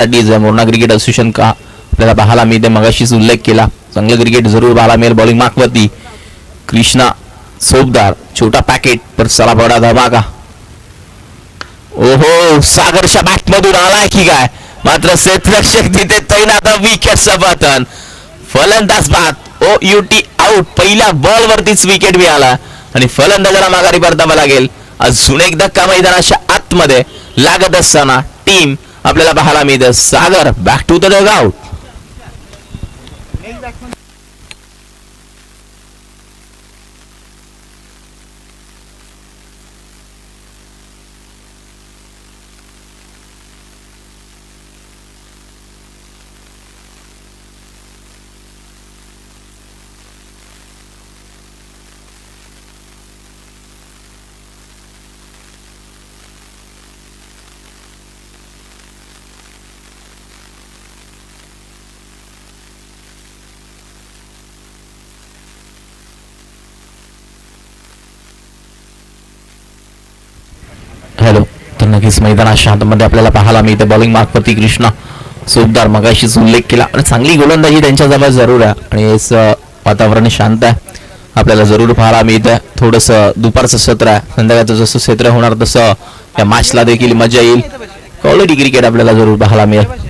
साठी Morna cricket association का आपल्याला पाहायला मिळते मगाशीच उल्लेख केला. चांगलं क्रिकेट जरूर पाहायला मिळेल बॉलिंग माकवती कृष्णा सोबदार छोटा पॅकेट पर चला बडा धमाका. ओहो सागरच्या बॅट मधून आलाय की काय? मात्र क्षेत्ररक्षक तिथे तैनात विकेट सपातन फलंदाज बाद ओ युटी आउट पहिल्या बॉल वरतीच विकेट मिळाला. आणि फलंदाजाला माघारी परतावा लागेल. अजून एक धक्का मैदानाच्या आतमध्ये लागत असताना टीम आपल्याला पाहायला मिळतं. सागर बॅक टू द गाव नक्कीच मैदानात शांतमध्ये आपल्याला पाहायला मिळते. बॉलिंग मार्फती कृष्णा. सोबदार मगाशीच उल्लेख केला. आणि चांगली गोलंदाजी त्यांच्याजवळ जरूर आहे. आणि हेच वातावरण शांत आहे. आपल्याला जरूर पाहायला मिळतं थोडंसं दुपारचं सत्र आहे. संध्याकाळचं जसं क्षेत्र होणार तसं या मॅचला देखील मजा येईल. क्वालिटी क्रिकेट आपल्याला जरूर पाहायला मिळेल.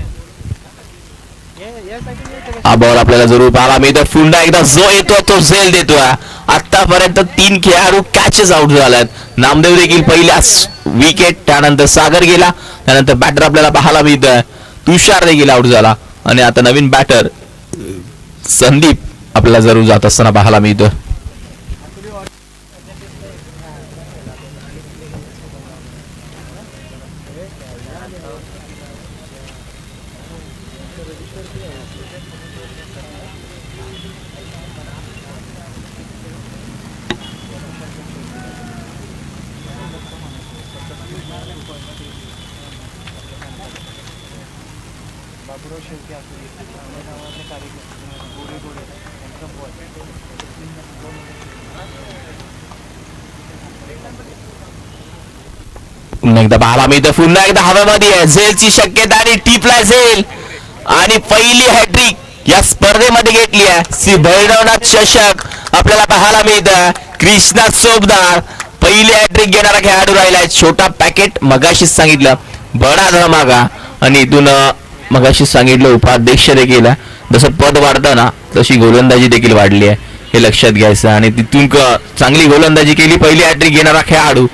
हा बॉल आपल्याला जरूर पाहायला मिळतो पुन्हा एकदा जो येतो तो झेल देतोय. आतापर्यंत तीन खेळाडू कॅचेस आउट झाल्यात नामदेव देखील पहिल्याच विकेट त्यानंतर सागर गेला त्यानंतर बॅटर आपल्याला पाहायला मिळतं तुषार देखील आउट झाला. आणि आता नवीन बॅटर संदीप आपल्याला जरूर जात असताना पाहायला मिळतोय. बाबुराव शेळके असू दे आपल्या कार्यकर्ते यांचा बॉल पुन्हा एकदा पाहायला मिळतं पुन्हा एकदा हवेमध्ये आहे. झेलची शक्यता आणि टिपला झेल. आणि पहिली हॅट्रिक या स्पर्धेमध्ये घेतली आहे. श्री भैरवनाथ चषक आपल्याला पाहायला मिळतं. कृष्णा सोबदार. पहिली हॅट्रिक घेणारा खेळाडू राहिलाय छोटा पॅकेट मगाशीच सांगितलं. बडा धमागा आणि इथून अं, मगाशीच सांगितलं उपाध्यक्ष देखील जसं पद वाढतं ना तशी गोलंदाजी देखील वाढली आहे. हे लक्षात घ्यायचं. आणि तिथून चांगली गोलंदाजी केली पहिली हॅट्रिक घेणारा खेळाडू.